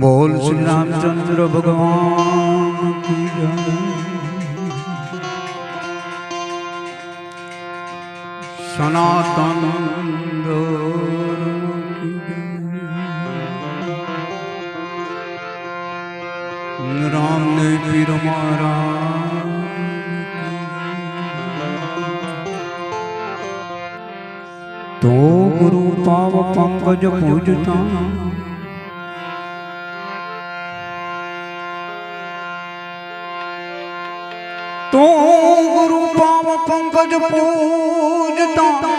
બોલ શ્રી રામચંદ્ર ભગવાન. સનાતન રામ ને પીર મારા તો ગુરુ પાવ પંકજ પૂજતા તો ગુરુ પાવ પંકજ પૂજતા.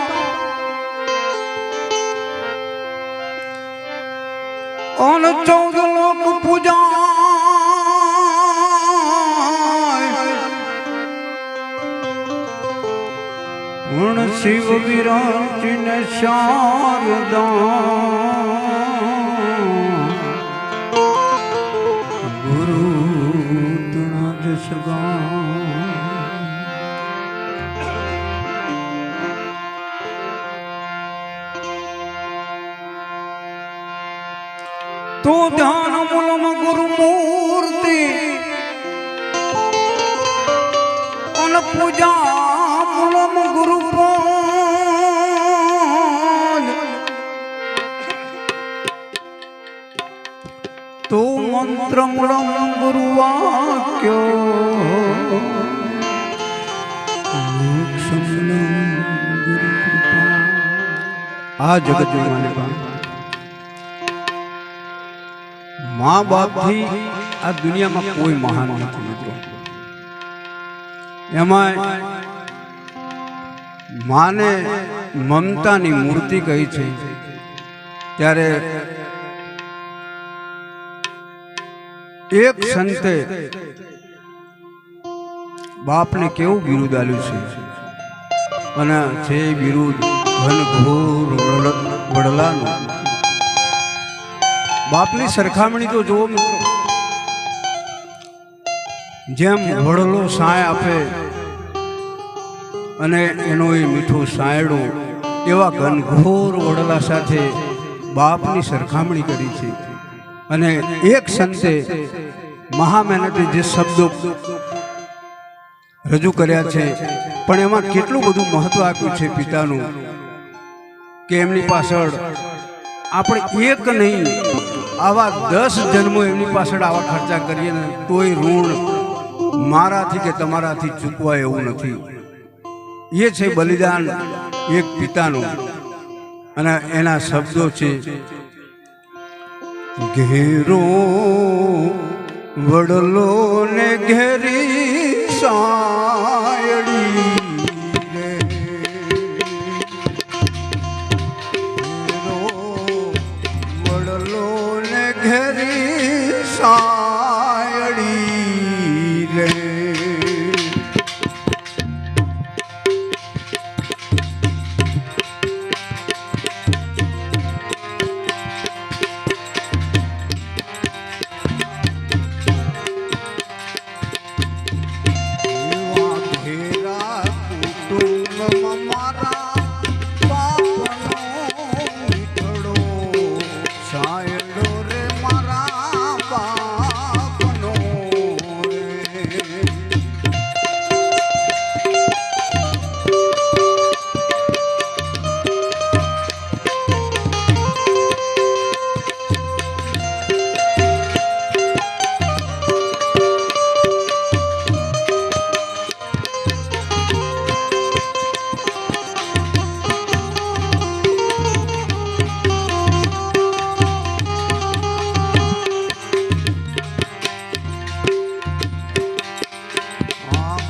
અન ચૌદ લોક પૂજા ગુણ શિવ વિરાચિન શારદા. તો ધ્યાન મૂલમ ગુરુ મૂર્તિ. અન પૂજા મૂલમ ગુરુ તું મંત્ર મૂલમ ગુરુ વાક્યો. આ જગત માલિકા. મા બાપથી આ દુનિયામાં કોઈ મહાન નથી મિત્રો. એમાં માને મમતાની મૂર્તિ કહી છે, ત્યારે એક સંતે બાપને કેવું બિરુદ આલ્યું છે? અને એ બિરુદ ઘનઘોર બાપની સરખામણી તો જુઓ મિત્રો. જેમ વડલો સાય આપે અને એનો એ મીઠું સાયડું, એવા ઘનઘોર વડલા સાથે બાપની સરખામણી કરી છે. અને એક સંતે મહામહેનતે જે શબ્દો રજૂ કર્યા છે, પણ એમાં કેટલું બધું મહત્વ આપ્યું છે પિતાનું, કે એમની પાછળ આપણે એક નહીં આવા દસ જન્મો એમની પાછળ આવા ખર્ચા કરીએ ને તોય ઋણ મારાથી કે તમારાથી ચૂકવાય એવું નથી. એ છે બલિદાન એક પિતાનું. અને એના શબ્દો છે, ઘેરો વડલો ને ઘેરી સાયડી ઘેરી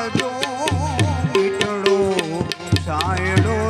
ચાલજો મીઠડો સાયડો